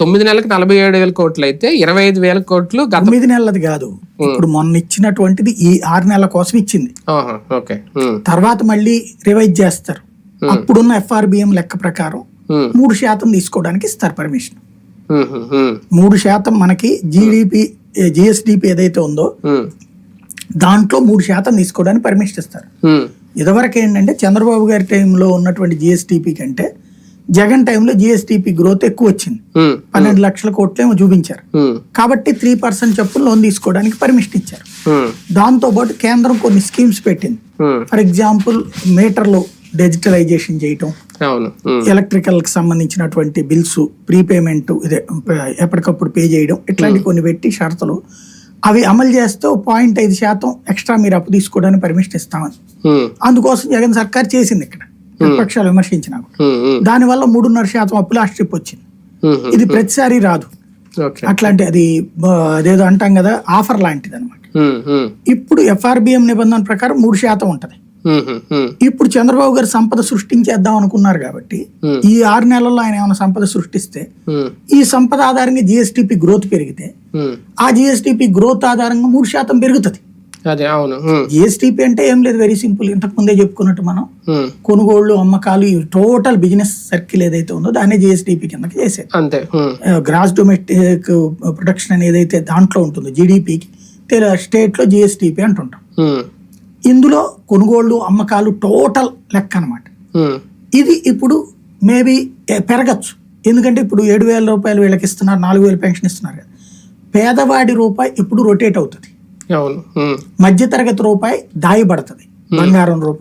తొమ్మిది నెలలకు నలభై ఏడు వేల కోట్లు అయితే ఇరవై ఐదు వేల కోట్లు గత తొమ్మిది నెలలది కాదు. ఇప్పుడు మొన్న ఇచ్చినటువంటిది ఈ ఆరు నెలల కోసం ఇచ్చింది. ఓకే. తర్వాత మళ్ళీ రివైజ్ చేస్తారు. అప్పుడున్న ఎఫ్ఆర్బిఎం లెక్క ప్రకారం మూడు శాతం తీసుకోవడానికి ఇస్తారు పర్మిషన్. మూడు శాతం మనకి జీడిపి జిఎస్డిపి ఏదైతే ఉందో దాంట్లో మూడు శాతం తీసుకోవడానికి పర్మిషన్ ఇస్తారు. ఇదివరకు ఏంటంటే చంద్రబాబు గారి టైంలో ఉన్నటువంటి జిఎస్టిపి కంటే జగన్ టైంలో జిఎస్టిపి గ్రోత్ ఎక్కువ వచ్చింది. ఉమ్, పన్నెండు లక్షల కోట్లేమో చూపించారు. ఉమ్, కాబట్టి త్రీ పర్సెంట్ చొప్పున లోన్ తీసుకోవడానికి పర్మిషన్ ఇచ్చారు. దాంతో పాటు కేంద్రం కొన్ని స్కీమ్స్ పెట్టింది. ఫర్ ఎగ్జాంపుల్ మీటర్లు డిజిటలైజేషన్ చేయటం ఎలక్ట్రికల్కి సంబంధించినటువంటి బిల్స్ ప్రీపేమెంట్ ఇదే ఎప్పటికప్పుడు పే చేయడం ఇట్లాంటి కొన్ని పెట్టి షరతులు. అవి అమలు చేస్తే పాయింట్ ఐదు శాతం ఎక్స్ట్రా మీరు అప్పు తీసుకోవడానికి పర్మిషన్ ఇస్తామని. అందుకోసం జగన్ సర్కార్ చేసింది ఇక్కడ. విపక్షాలు విమర్శించినా ఉమ్, దానివల్ల మూడున్నర శాతం అప్పు లాస్ట్ ట్రిప్ వచ్చింది ఇది ప్రతిసారి రాదు. అట్లాంటి అది అదేదో అంటాం కదా ఆఫర్ లాంటిది అనమాట ఇప్పుడు ఎఫ్ఆర్బిఎం నిబంధన ప్రకారం మూడు శాతం ఉంటది. ఇప్పుడు చంద్రబాబు గారు సంపద సృష్టించేద్దాం అనుకున్నారు కాబట్టి. ఈ ఆరు నెలల్లో ఆయన ఏమైనా సంపద సృష్టిస్తే ఈ సంపద ఆధారంగా జిఎస్టిపి గ్రోత్ పెరిగితే ఆ జిఎస్టిపి గ్రోత్ ఆధారంగా మూడు శాతం పెరుగుతుంది. అదే అవును. జిఎస్టిపి అంటే ఏం లేదు వెరీ సింపుల్ ఇంతకు ముందే చెప్పుకున్నట్టు మనం కొనుగోళ్ళు అమ్మకాలు టోటల్ బిజినెస్ సర్కిల్ ఏదైతే ఉందో దాన్ని జిఎస్టిపి కిందకి చేసేది. అంతే గ్రాస్ డొమెస్టిక్ ప్రొడక్షన్ అనేది ఏదైతే దాంట్లో ఉంటుందో జీడిపికి స్టేట్లో జిఎస్టిపి అంటుంటాం. ఇందులో కొనుగోళ్ళు అమ్మకాలు టోటల్ లెక్క అన్నమాట. ఉమ్, ఇది ఇప్పుడు మేబీ పెరగచ్చు. ఎందుకంటే ఇప్పుడు ఏడు వేల రూపాయలు వీళ్ళకి ఇస్తున్నారు నాలుగు వేలు పెన్షన్ ఇస్తున్నారు కదా. పేదవాడి రూపాయి ఎప్పుడు రొటేట్ అవుతుంది. మధ్యతరగతి రూపాయి దాయబడుతుంది. బంగారం రూపాయి.